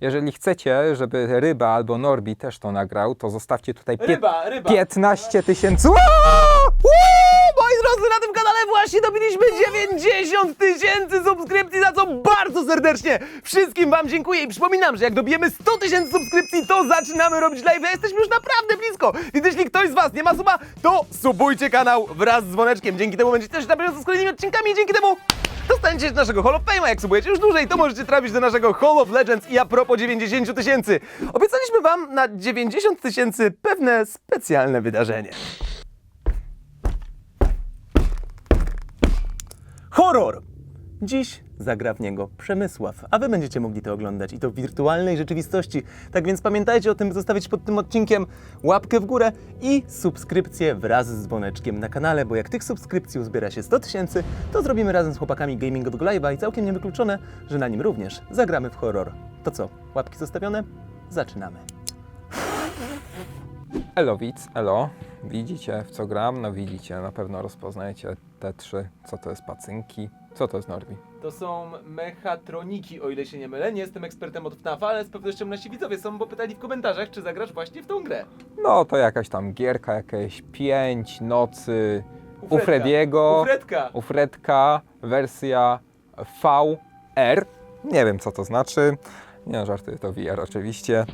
Jeżeli chcecie, żeby Ryba albo Norbi też to nagrał, to zostawcie tutaj pie- Ryba, ryba. 15 tysięcy. Drodzy, na tym kanale właśnie dobiliśmy 90 tysięcy subskrypcji, za co bardzo serdecznie wszystkim Wam dziękuję i przypominam, że jak dobijemy 100 tysięcy subskrypcji, to zaczynamy robić live. Jesteśmy już naprawdę blisko, więc jeśli ktoś z Was nie ma suba, to subujcie kanał wraz z dzwoneczkiem. Dzięki temu będziecie też na bieżąco z kolejnymi odcinkami i dzięki temu dostaniecie się do naszego Hall of Fame, a jak subujecie już dłużej, to możecie trafić do naszego Hall of Legends i a propos 90 tysięcy. Obiecaliśmy Wam na 90 tysięcy pewne specjalne wydarzenie. Horror! Dziś zagra w niego Przemysław, a wy będziecie mogli to oglądać i to w wirtualnej rzeczywistości. Tak więc pamiętajcie o tym, by zostawić pod tym odcinkiem łapkę w górę i subskrypcję wraz z dzwoneczkiem na kanale, bo jak tych subskrypcji uzbiera się 100 tysięcy, to zrobimy razem z chłopakami gamingowego live'a i całkiem niewykluczone, że na nim również zagramy w horror. To co, łapki zostawione? Zaczynamy. Elo widz, elo. Widzicie w co gram? No widzicie, na pewno rozpoznajecie te trzy. Co to jest pacynki? Co to jest Norbi? To są mechatroniki, o ile się nie mylę. Nie jestem ekspertem od FNAF, ale z pewnością nasi widzowie są, bo pytali w komentarzach, czy zagrasz właśnie w tą grę. No to jakaś tam gierka, jakieś pięć nocy u Fredka. Frediego. U Fredka. u Fredka wersja VR. Nie wiem co to znaczy. Nie żartuję, to VR oczywiście.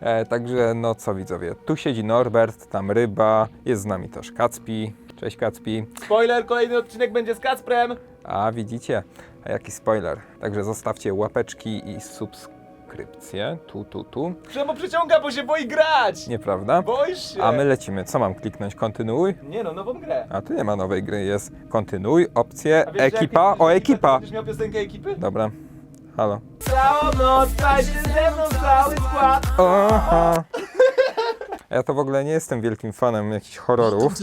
E, także no co widzowie, tu siedzi Norbert, tam ryba, jest z nami też Kacpi. Cześć Kacpi. Spoiler, kolejny odcinek będzie z Kacprem. A widzicie, a jaki spoiler. Także zostawcie łapeczki i subskrypcje. Tu, tu, tu. Przemo przyciąga, bo się boi grać. Nieprawda? Boisz się. A my lecimy. Co mam kliknąć? Kontynuuj? Nie no, nową grę. A tu nie ma nowej gry, jest kontynuuj, opcje, A wiesz, że jak ekipa, o ekipa. Będziesz miał piosenkę ekipy? Dobra, halo. Całą noc tańczy ze mną cały skład. Aha. Ja to w ogóle nie jestem wielkim fanem jakichś horrorów.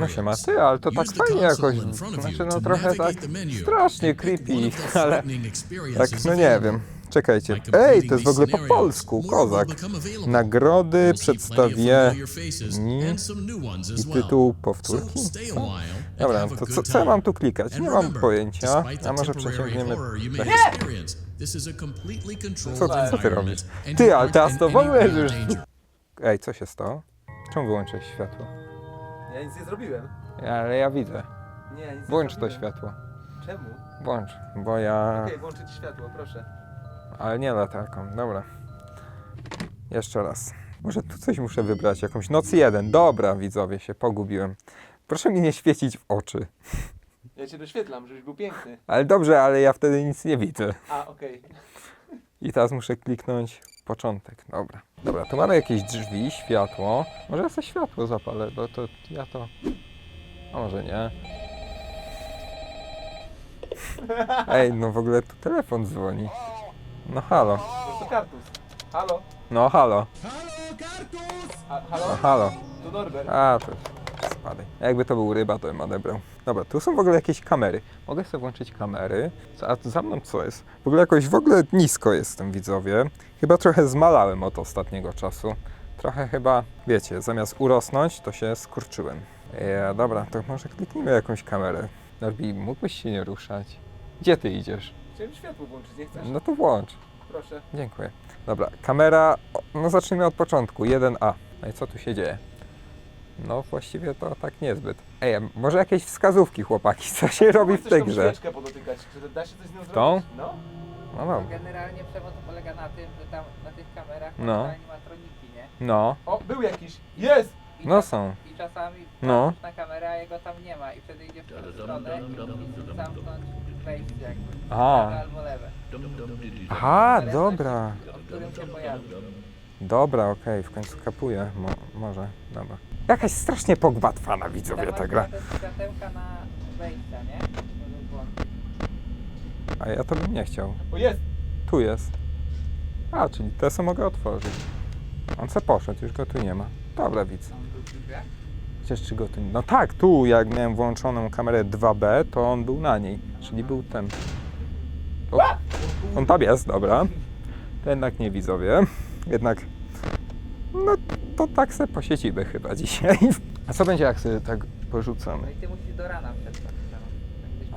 No się ma ty, ale to tak fajnie jakoś. Znaczy no trochę tak strasznie creepy, ale tak no nie wiem. Czekajcie. Ej, to jest w ogóle po polsku, kozak. Nagrody przedstawię i tytuł powtórki. Co? and Dobra, to co, co ja mam tu klikać? Nie mam pojęcia. A może przeciągniemy... Co, co ty robisz? Ty, ale teraz to w ogóle już... Ej, co się stało? Czemu wyłączyłeś światło? Ja nic nie zrobiłem. Ale ja widzę. Nie, nic Włącz to zrobiłem. światło. Czemu? Włącz, bo ja... Okej, włączę ci światło, proszę. Ale nie latarką, dobra. Jeszcze raz. Może tu coś muszę wybrać, jakąś noc jeden. Dobra, widzowie, się pogubiłem. Proszę mi nie świecić w oczy. Ja cię doświetlam, żebyś był piękny. Ale dobrze, ale ja wtedy nic nie widzę. A, okej. I teraz muszę kliknąć początek. Dobra. Dobra, tu mamy jakieś drzwi, światło. Może ja sobie światło zapalę, bo to ja to... A może nie. Ej, no w ogóle tu telefon dzwoni. No halo. To kartus. Halo? No halo. A, No halo? halo. Tu Norbert. A, to spadaj. Jakby to był ryba, to bym odebrał. Dobra, tu są w ogóle jakieś kamery. Mogę sobie włączyć kamery. Co- A za mną co jest? W ogóle jakoś w ogóle nisko jestem, widzowie. Chyba trochę zmalałem od ostatniego czasu. Trochę chyba, wiecie, zamiast urosnąć, to się skurczyłem. Ja, dobra, to może kliknijmy jakąś kamerę. Norbi, mógłbyś się nie ruszać? Gdzie ty idziesz? Chciałem światło włączyć, nie chcesz? No to włącz. Proszę. Dziękuję. Dobra, kamera, o, no zacznijmy od początku, 1A. No i co tu się dzieje? No właściwie to tak niezbyt. Ej, a może jakieś wskazówki chłopaki, co się robi w Chcesz tej tą grze? świeczkę podotykać. Czy da się coś z nią zrobić? Tą? No. No dobra, Generalnie przemoc polega na tym, że tam na tych kamerach No. no. animatroniki, nie? no, O, był jakiś. Jest! I no czas- są. I czasami No. patrzysz na kamerę, a jego tam nie ma i wtedy idziesz w tę stronę i musisz zamknąć wejście jakby. Aha. Prawe albo lewe. Aha, dobra. zależności Od którym się pojawi. Dobra, okej, w końcu kapuję. Mo, może, dobra. Jakaś strasznie pogmatwana widzowie ta gra. te światełka na wejścia, nie? Żeby. A ja to bym nie chciał. O, jest! Tu jest. A, czyli te co mogę otworzyć. On se poszedł, już go tu nie ma. Dobra, widz. Tam był przy czy go tu... No tak, tu jak miałem włączoną kamerę 2B, to on był na niej, czyli był ten. O, on tam jest, dobra. To jednak nie widzowie. Jednak, no to tak se posiedzimy chyba dzisiaj. A co będzie jak sobie tak No porzucamy? i ty musisz do rana przetrwać. Tak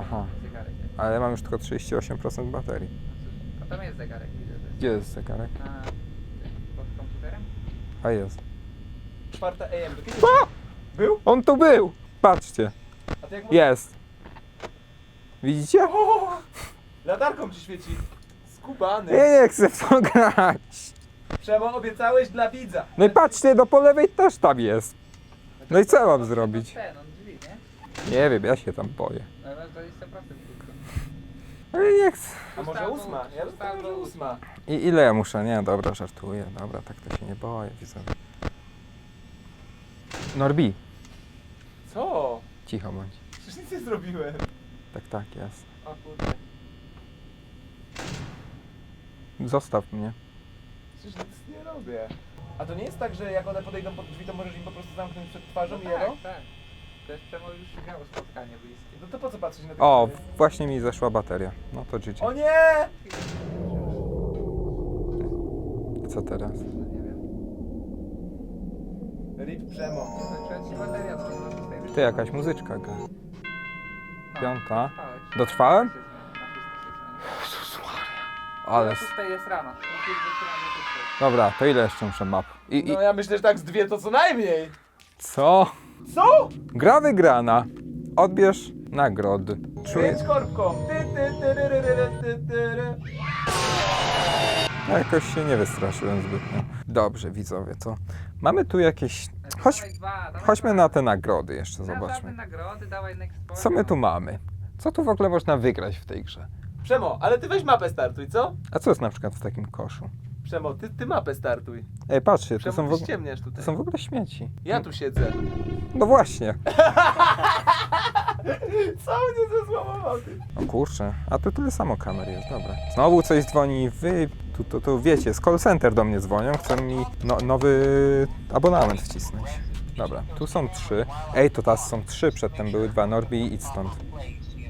Aha. zegarek. Ale mam już tylko 38% baterii. To No tam jest zegarek, Gdzie jest zegarek? Na... pod komputerem? A jest. Czwarta AM. Kiedy? Był? On tu był! Patrzcie, A ty jak jest. Widzicie? O! Latarką ci świeci. Skubany. Ja nie chcę w to grać. Przemo obiecałeś dla widza. No i patrzcie, do po lewej też tam jest. No i co mam zrobić? Ten, on drzwi, nie? Nie wiem, ja się tam boję. No ale to jest 100% tylko. Ale nie chcę. A może ósma? Ja bym powiedział, że ósma. I ile ja muszę? Nie, dobra, żartuję. Dobra, tak to się nie boję, widzę. Norbi? Cicho bądź. Przecież nic nie zrobiłem. Tak, tak, jest. O kurde. Zostaw mnie. Przecież nic nie robię. A to nie jest tak, że jak one podejdą pod drzwi, to możesz im po prostu zamknąć przed twarzą No i jelo? tak, tak. To jest Przemo już miało spotkanie bliskie. No to po co patrzeć na te O, kamery? właśnie mi zeszła bateria. No to GG. O nie! Co teraz? No nie wiem. Rip Przemo. Zaczęła się bateria, no z tej Ty, jakaś muzyczka gra. Piąta. Dotrwałem? Dzwoni. Ale... Na szóstej jest rano. Musisz być rano do szóstej. Dobra, to ile jeszcze muszę map? I, i... No ja myślę, że tak z dwie to co najmniej. Co? Co? Gra wygrana. Odbierz nagrody. Czuję... Pięć korbko. Ty, ty, ty, ry, ry, ry, ry, ty, ty, ry. Ja jakoś się nie wystraszyłem zbytnio. Dobrze, widzowie, to mamy tu jakieś... Chodź, Dawaj dwa, dawaj chodźmy dwa. na te nagrody jeszcze, Dawaj zobaczmy. nagrody, dawaj next Co my tu mamy? Co tu w ogóle można wygrać w tej grze? Przemo, ale ty weź mapę startuj, co? A co jest na przykład w takim koszu? Przemo, ty, ty mapę startuj. Ej, patrzcie, Przemo, są, w ty ogóle, ściemniasz to tutaj. są w ogóle śmieci. Ja tu siedzę. No właśnie. Co mnie ty? O kurczę, a tu tyle samo kamer jest, dobra. Znowu coś dzwoni, wy, tu, tu, tu wiecie, z call center do mnie dzwonią, chcą mi no, nowy abonament wcisnąć. Dobra, tu są trzy. Ej, to teraz są trzy, przedtem były dwa, Norbi i idź stąd.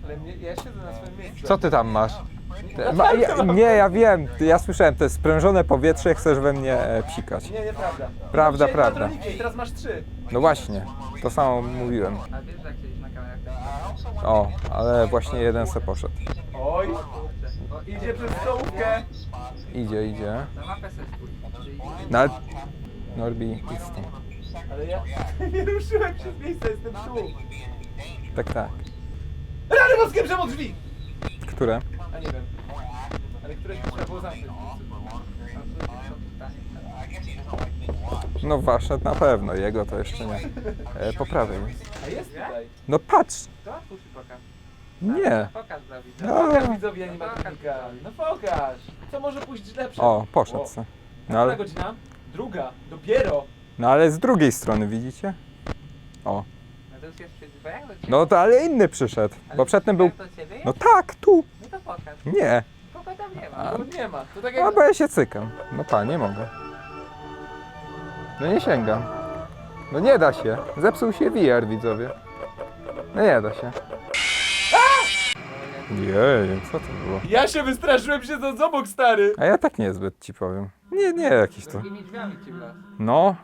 Ale mnie, ja siedzę na swoim miejscu. Co ty tam masz? Ma, ja, nie, ja wiem, ja słyszałem, to jest sprężone powietrze, chcesz we mnie e, psikać. Nie, nieprawda. Prawda, Dzisiaj prawda. dwa droliki I teraz masz trzy. No właśnie, to samo mówiłem. A wiesz, jak siedzisz na kamerach, O, ale właśnie jeden se poszedł. Oj. O, idzie przez stołówkę. Idzie, idzie. Na mapę se spójrz. No ale... Norbi, idź stąd. Ale ja nie ruszyłem się z miejsca, jestem tu. Tak, tak. Rany boskie, Przemo, drzwi! Które? A nie wiem. Ale któreś trzeba było zamknąć. No wasze na pewno, jego to jeszcze nie. E, po prawej jest. A jest tutaj. No patrz! To otwórz i pokaż. Nie! Pokaż dla widza. No. Pokaż widzowi animatnika. No pokaż. Co może pójść źle przed... O, poszedł se. No Która ale, godzina? Druga. Dopiero. no ale z drugiej strony, widzicie? O. No to już jest ciebie? No to ale inny przyszedł, bo przedtem był... No tak, tu! No to pokaż. Nie! Kogo tam nie ma? A. Tu nie ma. To tak No jak... bo ja się cykam. No pa, nie mogę. No nie sięgam. No nie da się. Zepsuł się VR, widzowie. No nie da się. Jej, co to było? Ja się wystraszyłem siedząc obok, stary. A ja tak niezbyt ci powiem. Nie, nie jakiś to. Drugimi drzwiami ci w los. No,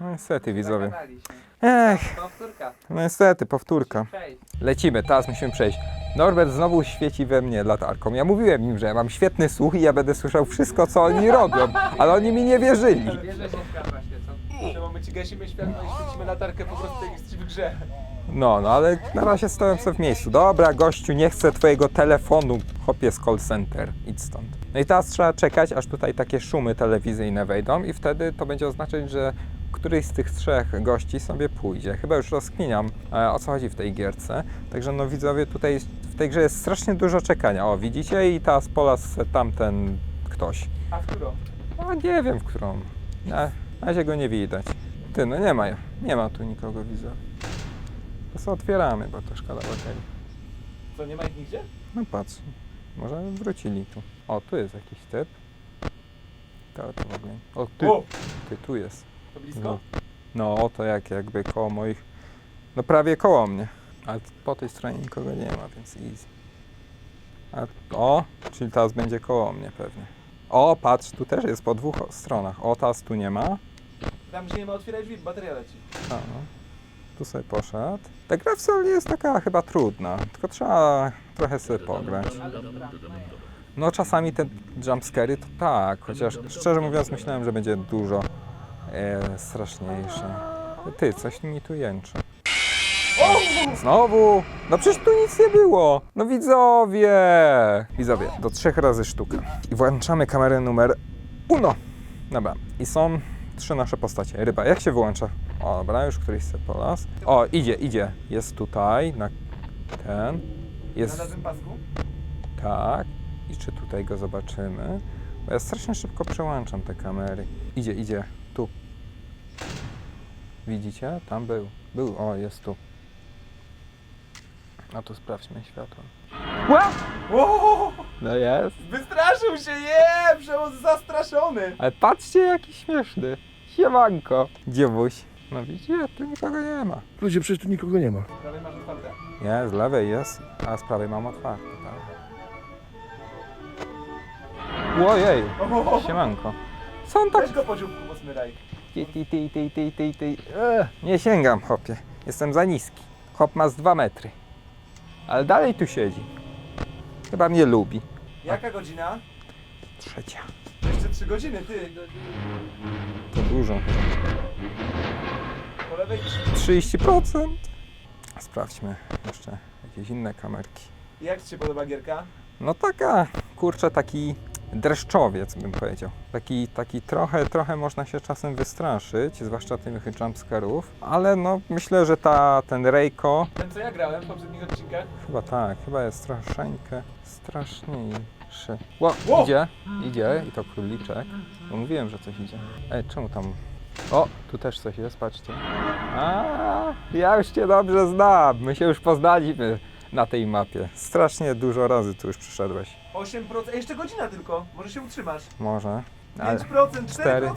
no niestety widzowie. Ech, Powtórka. no niestety, powtórka. Cześć. Lecimy, teraz musimy przejść. Norbert znowu świeci we mnie latarką. Ja mówiłem im, że ja mam świetny słuch i ja będę słyszał wszystko, co oni robią, ale oni mi nie wierzyli. Bierze się świecą. Ci gasimy światło i świecimy latarkę po prostu jak jesteś w grze. No, no ale na razie stoją sobie w miejscu. Dobra, gościu, nie chcę twojego telefonu. Hopie z call center, idź stąd. No i teraz trzeba czekać, aż tutaj takie szumy telewizyjne wejdą i wtedy to będzie oznaczać, że któryś z tych trzech gości sobie pójdzie. Chyba już rozkminiam, e, o co chodzi w tej gierce. Także no widzowie, tutaj w tej grze jest strasznie dużo czekania. O, widzicie? I teraz polas tamten ktoś. A w którą? A nie wiem, w którą. Na, razie go nie widać. Ty, no nie ma, nie ma tu nikogo, widzę. To sobie otwieramy, bo to szkoda baterii. Co, nie ma ich nigdzie? No patrz, może wrócili tu. O, tu jest jakiś typ. To, to w ogóle. O, ty, O! ty, tu jest. To blisko? No. No, oto jak, jakby koło moich, no prawie koło mnie. Ale po tej stronie nikogo nie ma, więc easy. A, o, czyli teraz będzie koło mnie pewnie. O, patrz, tu też jest po dwóch stronach. O, teraz tu nie ma. Tam gdzie nie ma otwierać drzwi, bateria leci. A, no. Tu sobie poszedł. Ta gra wcale nie jest taka chyba trudna, tylko trzeba trochę sobie pograć. No czasami te jumpscary to tak, chociaż szczerze mówiąc myślałem, że będzie dużo e, straszniejsze. Ty, coś mi tu jęczy. Znowu? No przecież tu nic nie było. No widzowie. Widzowie, do trzech razy sztuka. I włączamy kamerę numer uno. Dobra, i są trzy nasze postacie. Ryba, jak się wyłącza? O, dobra, już któryś se polas. O, idzie, idzie. Jest tutaj, na ten. Jest, pasku? tak. I czy tutaj go zobaczymy? Bo ja strasznie szybko przełączam te kamery. Idzie, idzie. Widzicie? Tam był. Był, o, jest tu. A tu sprawdźmy światło. O, No jest. wystraszył się, je, przełóz zastraszony. Ale patrzcie, jaki śmieszny. Siemanko. Dziewuś. No widzicie, tu nikogo nie ma. Ludzie, przecież tu nikogo nie ma. Prawie masz otwarte. Nie, z lewej jest, a z prawej mam otwarte, tak. Ojej, siemanko. Co on tak... Weź go po dzióbku posmyraj. Ty, ty, ty, ty, ty, ty, ty. Nie sięgam, chłopie. Jestem za niski. Chłop ma z dwa metry. Ale dalej tu siedzi. Chyba mnie lubi. Jaka godzina? Trzecia. Jeszcze trzy godziny, ty. To dużo. Po lewej 30%. Sprawdźmy jeszcze jakieś inne kamerki. Jak ci się podoba gierka? No taka, kurczę, taki dreszczowiec bym powiedział. Taki, taki trochę, trochę można się czasem wystraszyć, zwłaszcza tych jumpscarów, ale no myślę, że ta, ten Reiko, Ten co ja grałem w poprzednich odcinkach? chyba tak, chyba jest troszeczkę straszniejszy. Ło, Ło! idzie, idzie i to króliczek. No mówiłem, że coś idzie. Ej, czemu tam... O, tu też coś jest, patrzcie. A, ja już cię dobrze znam, my się już poznaliśmy na tej mapie. Strasznie dużo razy tu już przyszedłeś. 8%, Ej, jeszcze godzina tylko, może się utrzymasz. Może. Ale... 5%, 4%. cztery.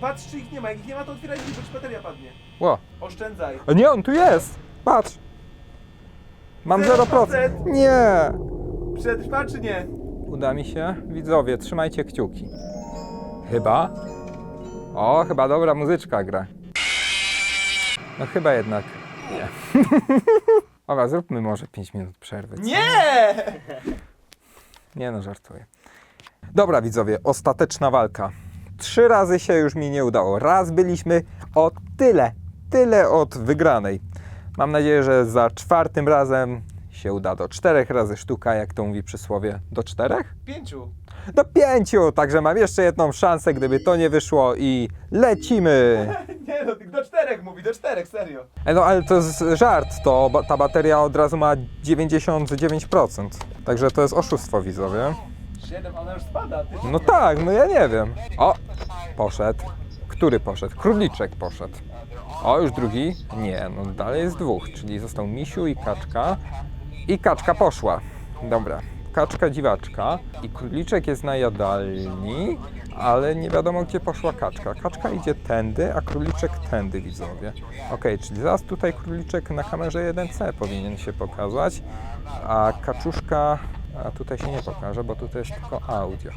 Patrz czy ich nie ma, jak ich nie ma to otwieraj drzwi, bo ci bateria padnie. Ło. Oszczędzaj. O nie, on tu jest! Patrz! Mam 0%. 0%. Nie! Przetrwa czy nie? Uda mi się. Widzowie, trzymajcie kciuki. Chyba. O, chyba dobra muzyczka gra. No chyba jednak nie. Dobra, zróbmy może 5 minut przerwy. co? Nie! Nie no, żartuję. Dobra widzowie, ostateczna walka. Trzy razy się już mi nie udało. Raz byliśmy o tyle, tyle od wygranej. Mam nadzieję, że za czwartym razem się uda do czterech razy sztuka, jak to mówi przysłowie. Do czterech? Pięciu. Do pięciu! Także mam jeszcze jedną szansę, gdyby to nie wyszło i lecimy! Nie no, do czterech mówi, do czterech, serio. E, No ale to jest żart, to ba- ta bateria od razu ma 99%. Także to jest oszustwo widzowie. Siedem, ona już spada, ty. No tak, no ja nie wiem. O, poszedł. Który poszedł? Króliczek poszedł. O, już drugi? Nie, no dalej jest dwóch, czyli został misiu i kaczka. I kaczka poszła. Dobra, kaczka dziwaczka. I króliczek jest na jadalni, ale nie wiadomo gdzie poszła kaczka. Kaczka idzie tędy, a króliczek tędy, widzowie. Okej, czyli zaraz tutaj króliczek na kamerze 1C powinien się pokazać, a kaczuszka a tutaj się nie pokaże, bo tutaj jest tylko audio.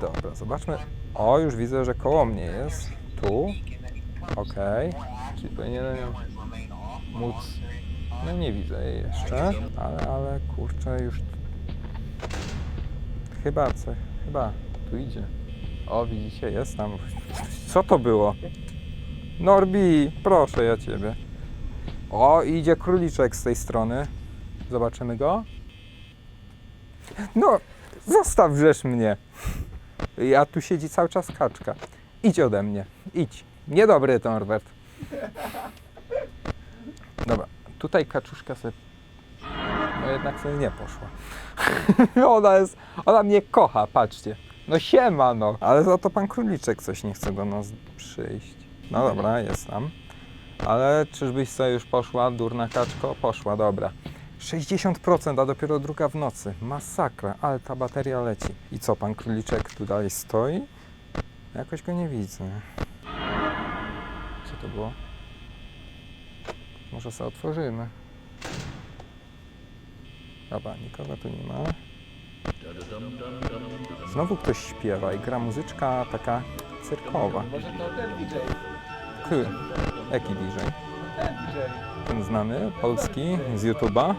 Dobra, zobaczmy. O, już widzę, że koło mnie jest. Tu. Okej. Czyli powinienem móc... No nie widzę jej jeszcze, ale, ale kurczę już... Chyba, co, chyba tu idzie. O, widzicie, jest tam. Co to było? Norbi, proszę ja ciebie. O, idzie króliczek z tej strony. Zobaczymy go. No, zostaw wrzesz mnie. Ja tu siedzi cały czas kaczka. Idź ode mnie, idź. Niedobry to Norbert. Dobra, tutaj kaczuszka sobie... No jednak sobie nie poszła. ona jest, ona mnie kocha, patrzcie. No siema no. Ale za to pan króliczek coś nie chce do nas przyjść. No dobra, jest tam. Ale czyżbyś sobie już poszła, durna kaczko? Poszła, dobra. 60%, a dopiero druga w nocy. Masakra, ale ta bateria leci. I co, pan króliczek tu dalej stoi? Jakoś go nie widzę. Co to było? Może sobie otworzymy. Dobra, nikogo tu nie ma. Znowu ktoś śpiewa i gra muzyczka taka cyrkowa. Może to ten DJ. K. Jaki DJ? Ten DJ. Ten znany, polski, z YouTube'a.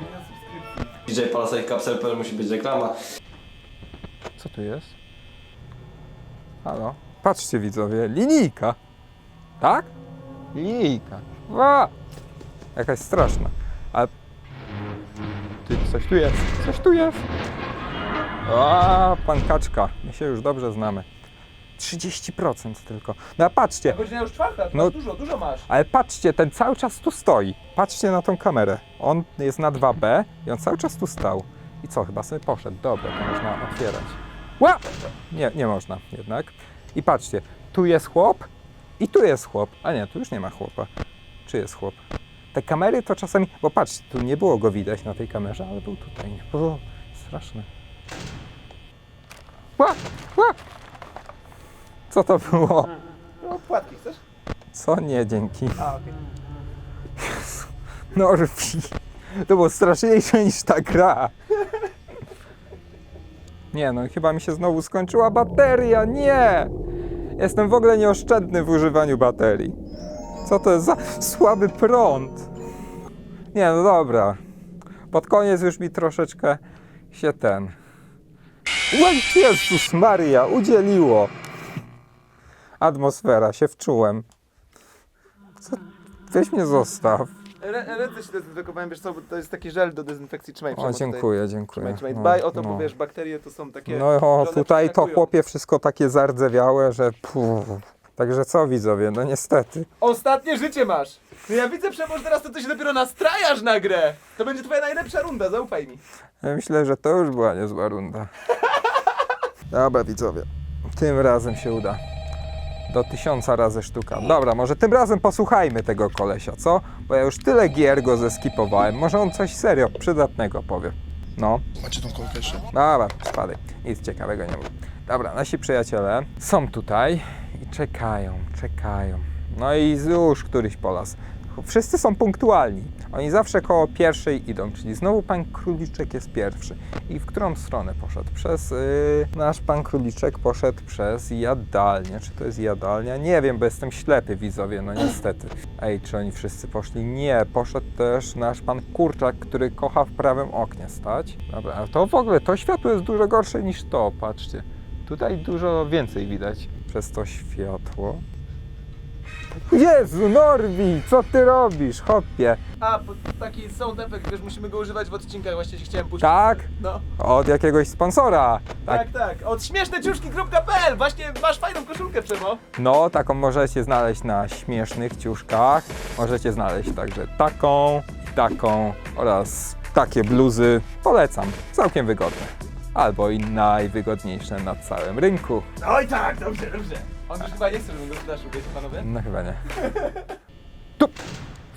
DJ Palasite Capsule musi być reklama. Co tu jest? Halo? Patrzcie widzowie, linijka. Tak? Linijka. Ła! Jakaś straszna. Coś tu jest, coś tu jest. A, pan Kaczka. My się już dobrze znamy. 30% tylko. No a patrzcie, Godzina już czwarta, No- dużo, dużo masz. ale patrzcie, ten cały czas tu stoi. Patrzcie na tą kamerę. On jest na 2B i on cały czas tu stał. I co, chyba sobie poszedł. Dobra, to można otwierać. Ła! Nie, nie można jednak. I patrzcie, tu jest chłop i tu jest chłop. A nie, tu już nie ma chłopa. Czy jest chłop? Te kamery to czasami... Bo patrzcie, tu nie było go widać na tej kamerze, ale był tutaj. O, straszne. Ła! Ła! Co to było? No, płatki chcesz? Co? Nie, dzięki. A, okej. Norfi. To było straszniejsze niż ta gra. Nie no, chyba mi się znowu skończyła bateria. Nie! Jestem w ogóle nieoszczędny w używaniu baterii. Co to jest za słaby prąd? Nie no dobra. Pod koniec już mi troszeczkę się ten... Jezus Maria, udzieliło. Atmosfera, się wczułem. Co? Weź mnie zostaw. Rę- Ręce się dezynfekowałem, wiesz co, bo to jest taki żel do dezynfekcji, trzymaj O, Przemo, dziękuję, dziękuję. Trzymaj, trzymaj, No, dbaj o to, no. bo wiesz, bakterie to są takie... No o, one tutaj to chłopie wszystko takie zardzewiałe, że puf. Także co widzowie, no niestety. Ostatnie życie masz! No ja widzę, Przemo, że teraz to ty się dopiero nastrajasz na grę! To będzie twoja najlepsza runda, zaufaj mi. Ja myślę, że to już była niezła runda. Dobra widzowie, tym razem się uda. Do tysiąca razy sztuka. Dobra, może tym razem posłuchajmy tego kolesia, co? Bo ja już tyle gier go zeskipowałem. Może on coś serio przydatnego powie. No. Macie tą kolkę jeszcze? Dobra, spadaj. Nic ciekawego nie było. Dobra, nasi przyjaciele są tutaj czekają, czekają. No i już któryś po las. Wszyscy są punktualni. Oni zawsze koło pierwszej idą, czyli znowu pan Króliczek jest pierwszy. I w którą stronę poszedł? Przez... Yy, nasz pan Króliczek poszedł przez jadalnię. Czy to jest jadalnia? Nie wiem, bo jestem ślepy, widzowie, no niestety. Ej, czy oni wszyscy poszli? Nie, poszedł też nasz pan Kurczak, który kocha w prawym oknie stać. Dobra, a to w ogóle, to światło jest dużo gorsze niż to, patrzcie. Tutaj dużo więcej widać przez to światło. Jezu, Norwi, co ty robisz, hopie? A, bo taki sound effect, wiesz, musimy go używać w odcinkach, właśnie się chciałem puścić. Tak? No. Od jakiegoś sponsora. Tak. Tak, tak. Od śmieszneciuszki.pl Właśnie masz fajną koszulkę, Przemo. No, taką możecie znaleźć na śmiesznych ciuszkach. Możecie znaleźć także taką, i taką oraz takie bluzy. Polecam, całkiem wygodne. Albo i najwygodniejsze na całym rynku. Oj tak, dobrze, dobrze. On już chyba nie chce, żebym go sprzedaszył, wiecie panowie? No chyba nie. Tu!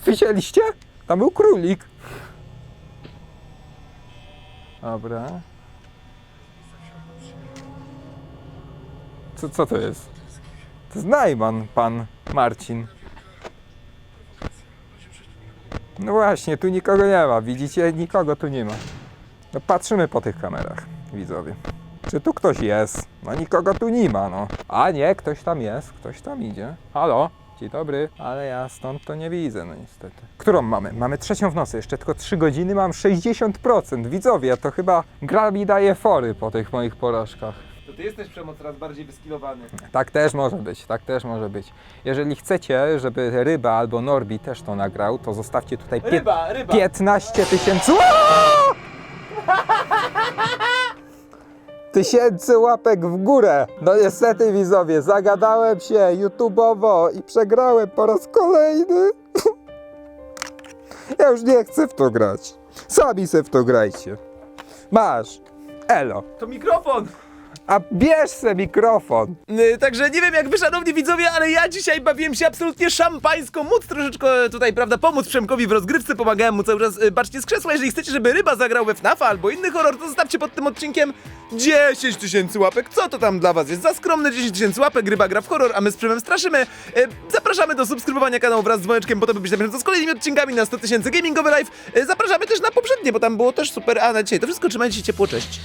Widzieliście? Tam był królik. Dobra. Co, co to jest? To jest Najman, pan Marcin. No właśnie, tu nikogo nie ma. Widzicie? Nikogo tu nie ma. No patrzymy po tych kamerach, widzowie. Czy tu ktoś jest? No nikogo tu nie ma, no. A nie, ktoś tam jest, ktoś tam idzie. Halo? Dzień dobry, ale ja stąd to nie widzę, no niestety. Którą mamy? Mamy trzecią w nocy, jeszcze tylko 3 godziny, mam 60%. Widzowie, to chyba gra mi daje fory po tych moich porażkach. To ty jesteś, Przemo, coraz bardziej wyskilowany. Tak też może być, tak też może być. Jeżeli chcecie, żeby Ryba albo Norbi też to nagrał, to zostawcie tutaj pie- Ryba, ryba. 15 tysięcy. Ło! Tysięcy łapek w górę. No niestety widzowie, zagadałem się YouTubeowo i przegrałem po raz kolejny. Ja już nie chcę w to grać. Sami se w to grajcie. Masz. Elo. To mikrofon! A bierz se mikrofon. Yy, Także nie wiem jak wy szanowni widzowie, ale ja dzisiaj bawiłem się absolutnie szampańsko, móc troszeczkę tutaj, prawda, pomóc Przemkowi w rozgrywce, pomagałem mu cały czas, yy, baczcie z krzesła, jeżeli chcecie, żeby ryba zagrał we FNAFa albo inny horror, to zostawcie pod tym odcinkiem 10 tysięcy łapek, co to tam dla was jest? Za skromne 10 tysięcy łapek, ryba gra w horror, a my z Przemem straszymy. Yy, Zapraszamy do subskrybowania kanału wraz z dzwoneczkiem, po to by być na bieżąco z kolejnymi odcinkami na 100 tysięcy Gamingowy Live. Yy, Zapraszamy też na poprzednie, bo tam było też super, a na dzisiaj to wszystko, trzymajcie się ciepło, cześć.